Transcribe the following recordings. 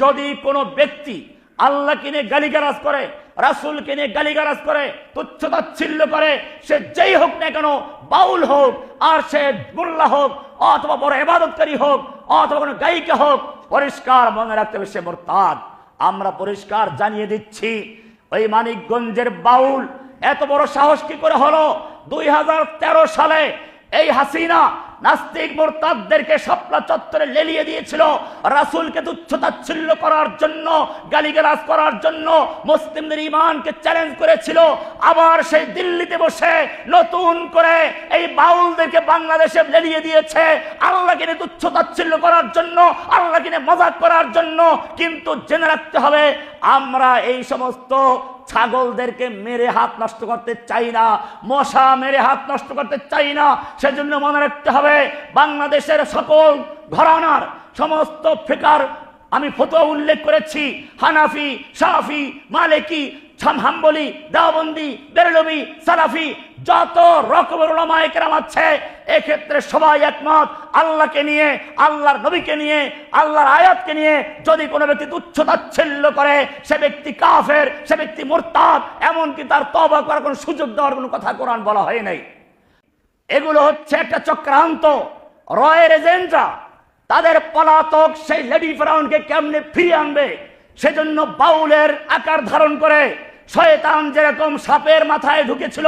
যদি কোনো ব্যক্তি আল্লাহকে নিয়ে গালিগালাজ করে, রাসুলকে নিয়ে গালিগালাজ করে, তুচ্ছ তাচ্ছিল্য করে, সে যেই হোক না কেন বাউল হোক, আর সে মোল্লা হোক, অথবা বড় এবাদতকারী হোক, অথবা কোনো গায়িকা হোক, পরিষ্কার মনে রাখতে হবে সে মোরতাদ। আমরা পরিষ্কার জানিয়ে দিচ্ছি, ওই মানিকগঞ্জের বাউল এত বড় সাহস কি করে হলো? দুই হাজার তেরো সালে এই হাসিনা নাস্তিক মোরতাদদেরকে শাপলা চত্বরে লেলিয়ে দিয়েছিল। রাসূলকে তুচ্ছ তাচ্ছিল্য করার জন্য, গালিগালাজ করার জন্য মুসলিমদের ইমানকে চ্যালেঞ্জ করেছিল। আবার সেই দিল্লিতে বসে নতুন করে এই বাউলদেরকে বাংলাদেশে লেলিয়ে দিয়েছে। আল্লাহকে নিয়ে তুচ্ছ তাচ্ছিল্য করার জন্য, আল্লাহকে নিয়ে মজাক করার জন্য। কিন্তু জেনে রাখতে হবে, আমরা এই সমস্ত ছাগলদেরকে মেরে হাত নষ্ট করতে চাই না, মশা মেরে হাত নষ্ট করতে চাই না, সেজন্য মনে রাখতে হবে বাংলাদেশের সকল ঘরানার, সমস্ত ফিকার আমি ফতোয়া উল্লেখ করেছি। হানাফি সাফি মালিকি, হাম্বলি দাবন্দি বেরলবি, সালাফি, যত রকমের ওলামায়কেরাম আছে, এক্ষেত্রে সবাই একমত। আল্লাহকে নিয়ে, আল্লাহর নবীকে নিয়ে, আল্লাহর আয়াতকে নিয়ে যদি কোনো ব্যক্তি তুচ্ছ করে, সে ব্যক্তি কাফের, সে ব্যক্তি মোরতাদ, এমনকি তার তবা করার কোনো সুযোগ দেওয়ার কোনো কথা কোরআন বলা হয় নাই। এগুলো হচ্ছে একটা চক্রান্ত, রয়ের এজেন্টরা তাদের পলাতক সেই লেডি ফেরাউনকে কেমনে ফিরিয়ে আনবে? সেজন্য বাউলের আকার ধারণ করে শয়তান যেরকম সাপের মাথায় ঢুকেছিল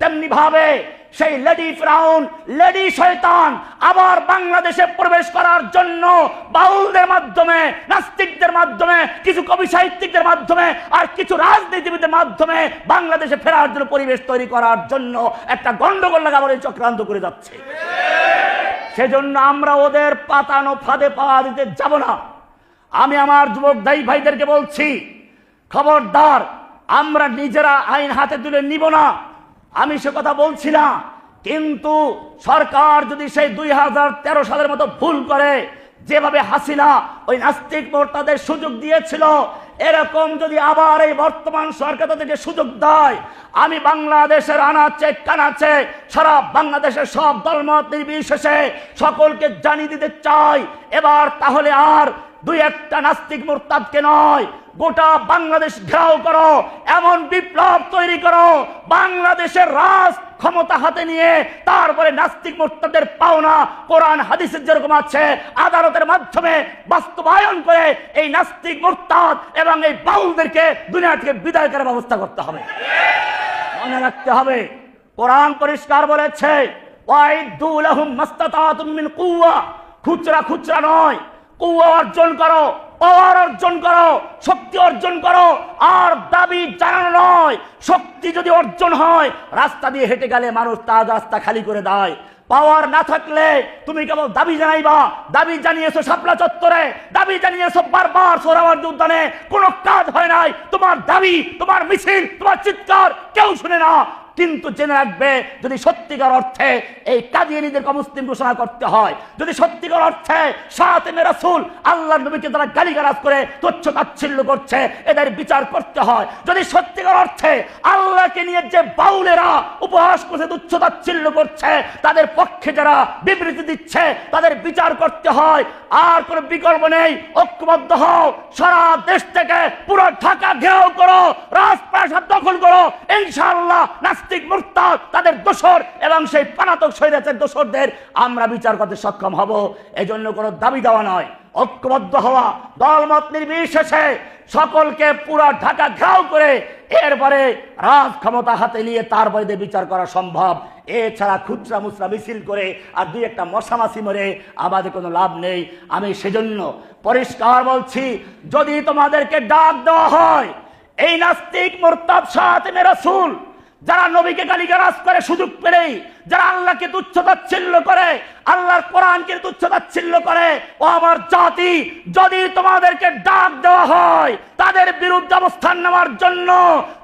তেমনি ভাবে সেই লেডি ফ্রাউন, লেডি শয়তান আবার বাংলাদেশে প্রবেশ করার জন্য বাউলদের মাধ্যমে, নাস্তিকদের মাধ্যমে, কিছু কবি সাহিত্যিকদের মাধ্যমে আর কিছু রাজনীতিবিদের মাধ্যমে বাংলাদেশে ফেরার জন্য পরিবেশ তৈরি করার জন্য একটা গন্ডগোল লাগাবার চক্রান্ত করে যাচ্ছে। সেজন্য আমরা ওদের পাতানো ফাঁদে পাওয়া দিতে যাব না। আমি আমার যুবক দায়ী ভাইদেরকে বলছি, খবরদার, আমরা নিজেরা আইন হাতে তুলে নিব না। আমি সে কথা বলছি না, কিন্তু সরকার যদি সেই দুই হাজার তেরো সালের মতো ভুল করে যেভাবে হাসিনা ওই নাস্তিক মোর্তাদের সুযোগ দিয়েছিল, এরকম যদি আবার এই বর্তমান সরকার তাদেরকে সুযোগ দেয়, আমি বাংলাদেশের আনাচে, কানাচে, সারা বাংলাদেশের সব দলমত নির্বিশেষে সকলকে জানিয়ে দিতে চাই, এবার তাহলে আর দুই একটা নাস্তিক মোরতাদকে নয়, গোটা বাংলাদেশ ঘেরাও করো, এমন বিপ্লব তৈরি করো, বাংলাদেশের রাজ ক্ষমতা হাতে নিয়ে তারপরে নাস্তিক মোর্তাদের পাওনা কোরআন হাদিসের যেরকম আছে, আদালতের মাধ্যমে বাস্তবায়ন করে এই নাস্তিক মোর্তাদ এবং এই বাউলদেরকে দুনিয়া থেকে বিদায় করার ব্যবস্থা করতে হবে। মনে রাখতে হবে, কোরআন পরিষ্কার বলেছে খুচরা খুচরা নয় কুয়া অর্জন করো। পাওয়ার অর্জন করো, শক্তি অর্জন করো। আর দাবি জানানো নয়, শক্তি যদি অর্জন হয়, রাস্তা দিয়ে হেঁটে গেলে মানুষ তার রাস্তা খালি করে দেয়। পাওয়ার না থাকলে তুমি কেবল দাবি জানাইবা, দাবি জানিয়েছো শাপলা চত্বরে, দাবি জানিয়েছো বারবার সোহরাওয়ার্দী উদ্যানে, কোনো কাজ হয় নাই। তোমার দাবি, তোমার মিছিল, তোমার চিৎকার কেউ শুনে না। কিন্তু জেনে রাখবে, যদি সত্যিকার অর্থে এই কাদিয়ানিদেরকে মুসলিম ঘোষণা করতে হয়, যদি সত্যিকার অর্থে সাথে রাসূল আল্লাহ নবীকে তারা গালিগালাজ করে, তুচ্ছ তাচ্ছিল্য করছে, এদের বিচার করতে হয়, যদি সত্যিকার অর্থে আল্লাহকে নিয়ে যে বাউলেরা উপহাস করছে, তুচ্ছ তাচ্ছিল্য করছে, তাদের পক্ষে যারা বিবৃতি দিচ্ছে, তাদের বিচার করতে হয়, আর কোনো বিকল্প নেই, ঐক্যবদ্ধ হও, সারা দেশ থেকে পুরো ঢাকা ঘেরাও করো করো ইনশাআল্লাহ নাস্তিক মুরতাদ, তাদের দোষর এবং সেই পানাতক দোষরদের আমরা বিচার করতে সক্ষম হব। এজন্য কোনো দাবি দেওয়া নয়। ঐক্যবদ্ধ হওয়া, দলমত নির্বিশেষে সকলকে পুরো ঢাকা ঘেরাও করে এরপরে রাজ ক্ষমতা হাতে নিয়ে তারপরে দিয়ে বিচার করা সম্ভব। এছাড়া খুচরা মুচরা মিছিল করে আর দুই একটা মশামাছি মরে আমাদের কোনো লাভ নেই। আমি সেজন্য পরিষ্কার বলছি, যদি তোমাদেরকে ডাক দেওয়া হয় এই নাস্তিক, মোরতাদ সাথে রাসূল, যারা নবীকে গালিগালাজ করে, সুযোগ পেলেই, যারা আল্লাহকে তুচ্ছতাচ্ছিল্য করে, আল্লাহর কোরআনকে তুচ্ছ তাচ্ছিল্য করে, ও আমার জাতি, যদি তোমাদেরকে ডাক দেওয়া হয়, তাদের বিরুদ্ধে অবস্থান নেওয়ার জন্য,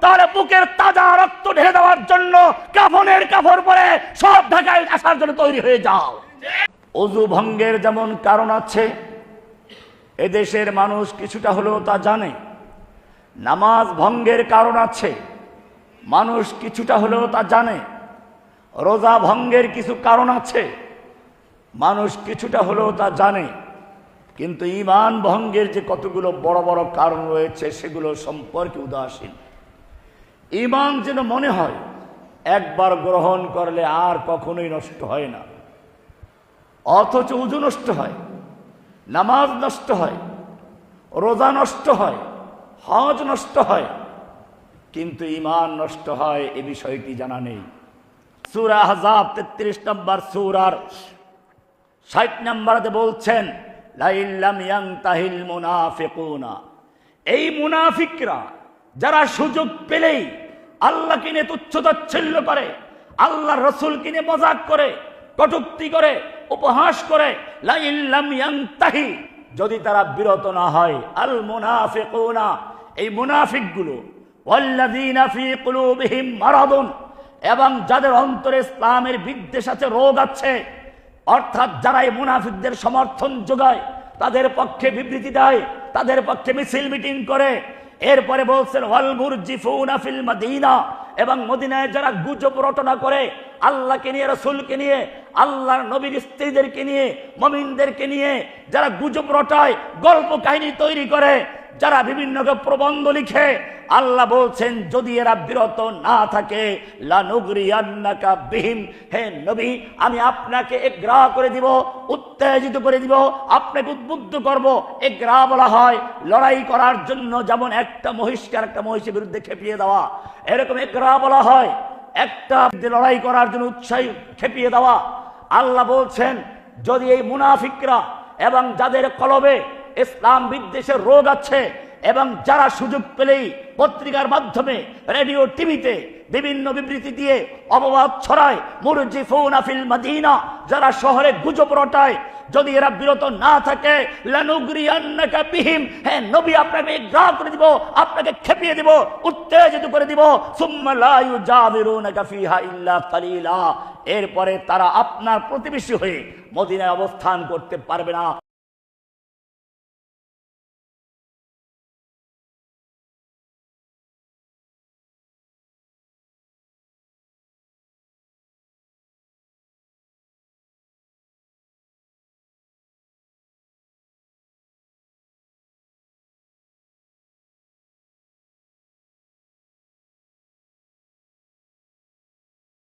তাহলে বুকের তাজা রক্ত ঢেলে দেওয়ার জন্য, কাফনের কাফর পরে সব ঢাকায় আসার জন্য তৈরি হয়ে যাও। অজু ভঙ্গের যেমন কারণ আছে, এদেশের মানুষ কিছুটা হলেও তা জানে। নামাজ ভঙ্গের কারণ আছে। মানুষ কিছুটা হলেও তা জানে। রোজা ভঙ্গের কিছু কারণ আছে। মানুষ কিছুটা হলেও তা জানে। কিন্তু ইমান ভঙ্গের যে কতগুলো বড় বড় কারণ রয়েছে, সেগুলো সম্পর্কে উদাসীন। ইমান যেন মনে হয়, একবার গ্রহণ করলে আর কখনোই নষ্ট হয় না। অথচ উজু নষ্ট হয়, নামাজ নষ্ট হয়, রোজা নষ্ট হয় হজ নষ্ট হয়, কিন্তু ইমান নষ্ট হয় এ বিষয়টি জানা নেই। সুরা হাজাব তেত্রিশ নম্বর সুরার ষাট নম্বরতে বলছেন লাইল্লাম ইয়ান্তাহিল মুনাফিকুনা। এই মুনাফিকরা যারা সুযোগ পেলেই আল্লাহ কিনে তুচ্ছতাচ্ছিল্য করে আল্লাহ রসুল কিনে মজাক করে, কটুক্তি করে, উপহাস করে লাইল্লাম ইয়ান্তাহি যদি তারা বিরত না হয়, আল মুনাফিকুনা, এই মুনাফিকগুলো মারাদুন, এবং যাদের অন্তরে ইসলামের বিদ্বেষ আছে, রোগ আছে, অর্থাৎ যারা এই মুনাফিকদের সমর্থন যোগায়, তাদের পক্ষে বিবৃতি দেয়, তাদের পক্ষে মিছিল মিটিং করে, এরপরে বলছেন এবং মদিনায় যারা গুজব রটনা করে আল্লাহকে নিয়ে, রসুলকে নিয়ে, আল্লাহর নবীর স্ত্রীদেরকে নিয়ে, মমিনদেরকে নিয়ে যারা গুজব রটায়, গল্প কাহিনী তৈরি করে, যারা বিভিন্ন প্রবন্ধ লিখে, আল্লাহ বলছেন, যদি এরা বিরত না থাকে বিহিম। হে নবী, আমি আপনাকে এগ্রা করে দিব, উত্তেজিত করে দিব, আপনাকে উদ্বুদ্ধ করব। এগ্রা বলা হয়, লড়াই করার জন্য যেমন একটা মহিষকে একটা মহিষের বিরুদ্ধে খেপিয়ে দেওয়া, এরকম এগ্রা বলা হয়। একটা লড়াই করার জন্য উৎসাহী খেপিয়ে দেওয়া। আল্লাহ বলছেন, যদি এই মুনাফিকরা এবং যাদের কলবে ইসলাম বিদ্বেষের রোগ আছে এবং যারা সুযোগ পেলেই পত্রিকার মাধ্যমে, রেডিও, টিভিতে বিভিন্ন বিবৃতি দিয়ে অপবাদ ছড়ায়। মুরজিফুন আফিল মাদিনা, যারা শহরে গুজব রটায়, যদি এরা বিরত না থাকে বিহিম। হ্যাঁ নবী, আপনাকে করে দিব, আপনাকে খেপিয়ে দিব, উত্তেজিত করে দিব। ইল্লা এরপরে তারা আপনার প্রতিবেশী হয়ে মদিনায় অবস্থান করতে পারবে না।